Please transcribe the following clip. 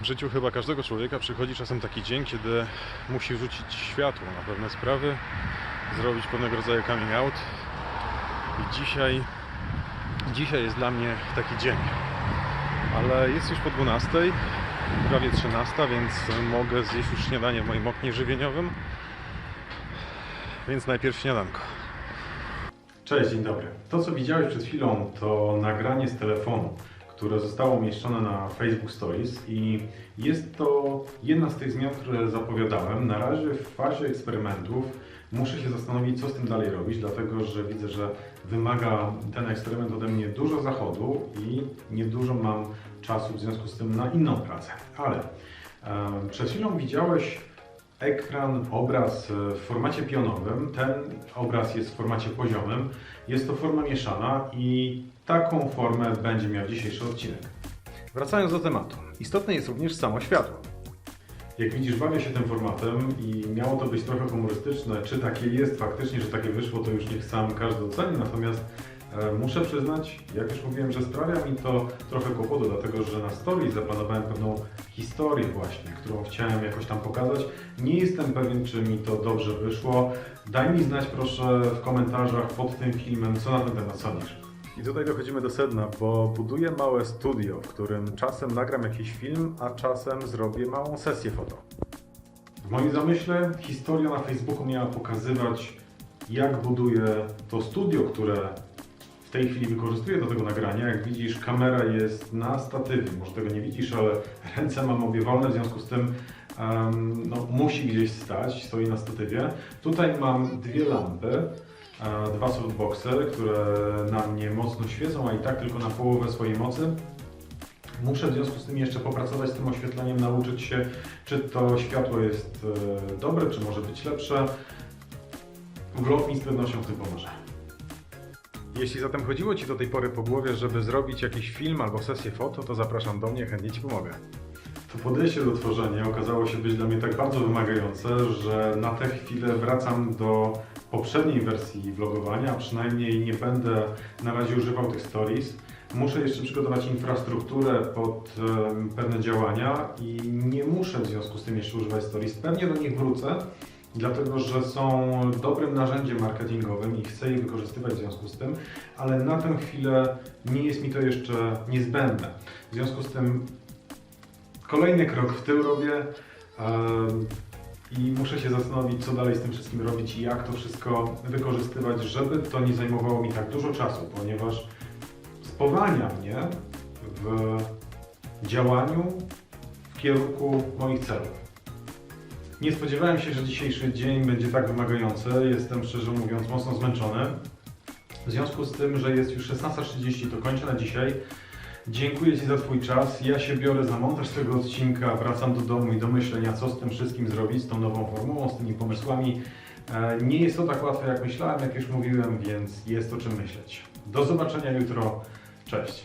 W życiu chyba każdego człowieka przychodzi czasem taki dzień, kiedy musi rzucić światło na pewne sprawy, zrobić pewnego rodzaju coming out. I dzisiaj, dzisiaj jest dla mnie taki dzień. Ale jest już po 12, prawie 13, więc mogę zjeść już śniadanie w moim oknie żywieniowym. Więc najpierw śniadanko. Cześć, dzień dobry. To, co widziałeś przed chwilą, to nagranie z telefonu, które zostało umieszczone na Facebook Stories i jest to jedna z tych zmian, które zapowiadałem. Na razie w fazie eksperymentów muszę się zastanowić, co z tym dalej robić, dlatego że widzę, że wymaga ten eksperyment ode mnie dużo zachodu i niedużo mam czasu w związku z tym na inną pracę. Ale e, przed chwilą widziałeś ekran, obraz e, w formacie pionowym. Ten obraz jest w formacie poziomym. Jest to forma mieszana i taką formę będzie miał dzisiejszy odcinek. Wracając do tematu. Istotne jest również samo światło. Jak widzisz, bawię się tym formatem i miało to być trochę humorystyczne. Czy takie jest faktycznie, że takie wyszło, to już niech sam każdy oceni. Natomiast muszę przyznać, jak już mówiłem, że sprawia mi to trochę kłopotu, dlatego że na story zaplanowałem pewną historię właśnie, którą chciałem jakoś tam pokazać. Nie jestem pewien, czy mi to dobrze wyszło. Daj mi znać proszę w komentarzach pod tym filmem, co na ten temat sądzisz. I tutaj dochodzimy do sedna, bo buduję małe studio, w którym czasem nagram jakiś film, a czasem zrobię małą sesję foto. W moim zamyśle historia na Facebooku miała pokazywać, jak buduję to studio, które w tej chwili wykorzystuję do tego nagrania. Jak widzisz, kamera jest na statywie. Może tego nie widzisz, ale ręce mam obie wolne, w związku z tym em, no, musi gdzieś stać, stoi na statywie. Tutaj mam dwie lampy, e, dwa softboxy, które na mnie mocno świecą, a i tak tylko na połowę swojej mocy. Muszę w związku z tym jeszcze popracować z tym oświetleniem, nauczyć się, czy to światło jest e, dobre, czy może być lepsze. Vlog mi z pewnością w tym pomoże. Jeśli zatem chodziło Ci do tej pory po głowie, żeby zrobić jakiś film albo sesję foto, to zapraszam do mnie, chętnie Ci pomogę. To podejście do tworzenia okazało się być dla mnie tak bardzo wymagające, że na tę chwilę wracam do poprzedniej wersji vlogowania, przynajmniej nie będę na razie używał tych stories. Muszę jeszcze przygotować infrastrukturę pod pewne działania i nie muszę w związku z tym jeszcze używać stories. Pewnie do nich wrócę, dlatego że są dobrym narzędziem marketingowym i chcę je wykorzystywać w związku z tym, ale na tę chwilę nie jest mi to jeszcze niezbędne. W związku z tym kolejny krok w tył robię i muszę się zastanowić, co dalej z tym wszystkim robić i jak to wszystko wykorzystywać, żeby to nie zajmowało mi tak dużo czasu, ponieważ spowalnia mnie w działaniu w kierunku moich celów. Nie spodziewałem się, że dzisiejszy dzień będzie tak wymagający. Jestem szczerze mówiąc mocno zmęczony. W związku z tym, że jest już 16.30, to kończę na dzisiaj. Dziękuję Ci za Twój czas. Ja się biorę za montaż tego odcinka, wracam do domu i do myślenia, co z tym wszystkim zrobić, z tą nową formułą, z tymi pomysłami. E, Nie jest to tak łatwe, jak myślałem, jak już mówiłem, więc jest o czym myśleć. Do zobaczenia jutro. Cześć.